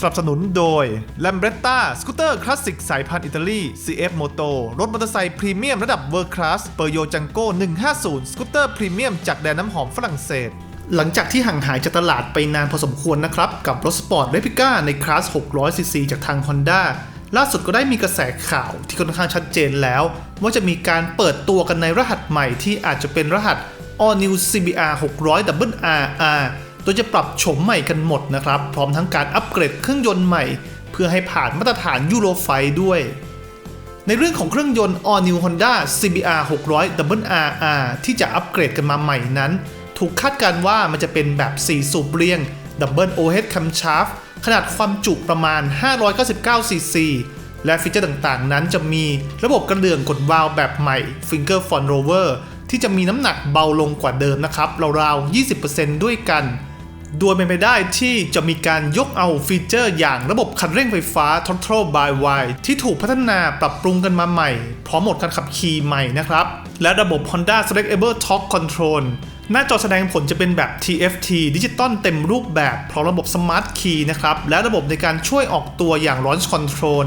สนับสนุนโดย l a m b r e t t a สกูตเตอร์คลาสสิกสายพันธุ์อิตาลี CF Moto รถมอเตอร์ไซค์พรีเมียมระดับเวอร์คลาสเปอร์โยจังโก้150 สกูตเตอร์พรีเมียมจากแดนน้ำหอมฝรั่งเศสหลังจากที่ห่างหายจากตลาดไปนานพอสมควรนะครับ กับรถสปอร์ตเรปิก้าในคลาส 600cc จากทาง Honda ล่าสุดก็ได้มีกระแสข่าวที่ค่อนข้างชัดเจนแล้ว ว่าจะมีการเปิดตัวกันในรหัสใหม่ที่อาจจะเป็นรหัส All New CBR 600 Double RR โดยจะปรับโฉมใหม่กันหมดนะครับ พร้อมทั้งการอัปเกรดเครื่องยนต์ใหม่ เพื่อให้ผ่านมาตรฐานยูโรไฟด้วย ในเรื่องของเครื่องยนต์ All New Honda CBR 600 Double RR ที่จะอัปเกรดกันมาใหม่นั้น ถูกคาดการณ์ว่ามันจะเป็นแบบ 4 สูบเรียง Double Overhead Camshaft ขนาดความจุประมาณ 599 cc และฟีเจอร์ต่างๆ นั้นจะมีระบบกระเดื่องกดวาล์วแบบใหม่ Finger f o n Rover ที่จะมีน้ำหนักเบาลงกว่าเดิมนะครับราวๆ 20%ด้วยกัน โดยเป็นไปได้ที่จะมีการยกเอาฟีเจอร์อย่างระบบคันเร่งไฟฟ้า Throttle by Wire ที่ถูกพัฒนาปรับปรุงกันมาใหม่ พร้อมโหมดการขับขี่ใหม่นะครับ และระบบ Honda Selectable Torque Control หน้าจอแสดงผลจะเป็นแบบ TFT ดิจิตอลเต็มรูปแบบพร้อมระบบ Smart Key นะครับ และระบบในการช่วยออกตัวอย่าง Launch Control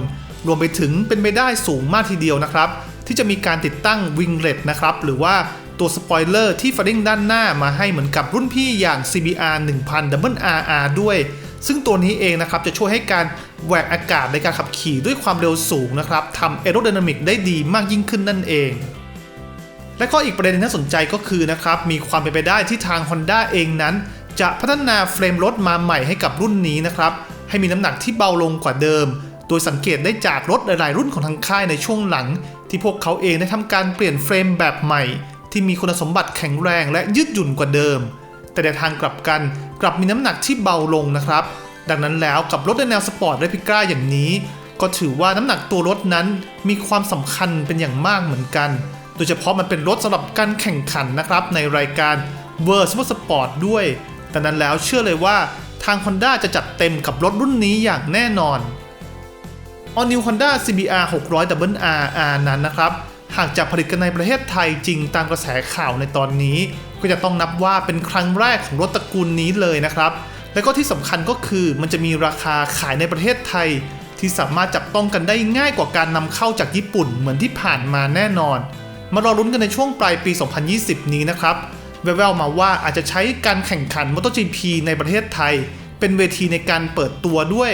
รวมไปถึงเป็นไปได้สูงมากทีเดียวนะครับ ที่จะมีการติดตั้ง Winglet นะครับ หรือว่า ตัวสปอยเลอร์ที่ฟัดดิ้งด้านหน้ามาให้เหมือนกับรุ่นพี่อย่าง CBR 1000 Double RR ด้วย ซึ่งตัวนี้เองนะครับจะช่วยให้การแหวกอากาศในการขับขี่ด้วยความเร็วสูงนะครับทำ aerodynamic ได้ดีมากยิ่งขึ้นนั่นเองและก็อีกประเด็นที่น่าสนใจก็คือนะครับมีความเป็นไปได้ที่ทาง Honda เองนั้น จะพัฒนาเฟรมรถมาใหม่ให้กับรุ่นนี้นะครับให้มีน้ำหนักที่เบาลงกว่าเดิม โดยสังเกตได้จากรถหลายๆรุ่นของทางค่ายในช่วงหลัง ที่พวกเขาเองได้ทำการเปลี่ยนเฟรมแบบใหม่ ที่มีคุณสมบัติแข็งแรงและยืดหยุ่นกว่าเดิม แต่ในทางกลับกันกลับมีน้ำหนักที่เบาลงนะครับ ดังนั้นแล้วกับรถในแนวสปอร์ตเรปิก้าอย่างนี้ ก็ถือว่าน้ำหนักตัวรถนั้นมีความสำคัญเป็นอย่างมากเหมือนกัน โดยเฉพาะมันเป็นรถสำหรับการแข่งขันนะครับ ในรายการ World Super Sport ด้วยดังนั้นแล้วเชื่อเลยว่าทาง Honda จะจัดเต็มกับรถรุ่นนี้อย่างแน่นอน All New Honda CBR 600 Double RR นั้นนะครับ หากจะผลิตกันในประเทศไทยจริงตามกระแสข่าวในตอนนี้ ก็จะต้องนับว่าเป็นครั้งแรกของรถตระกูลนี้เลยนะครับ และก็ที่สำคัญก็คือมันจะมีราคาขายในประเทศไทย ที่สามารถจับต้องกันได้ง่ายกว่าการนำเข้าจากญี่ปุ่นเหมือนที่ผ่านมาแน่นอน มารอลุ้นกันในช่วงปลายปี 2020 นี้นะครับแววๆมาว่าอาจจะใช้การแข่งขัน MotoGP ในประเทศไทย เป็นเวทีในการเปิดตัวด้วย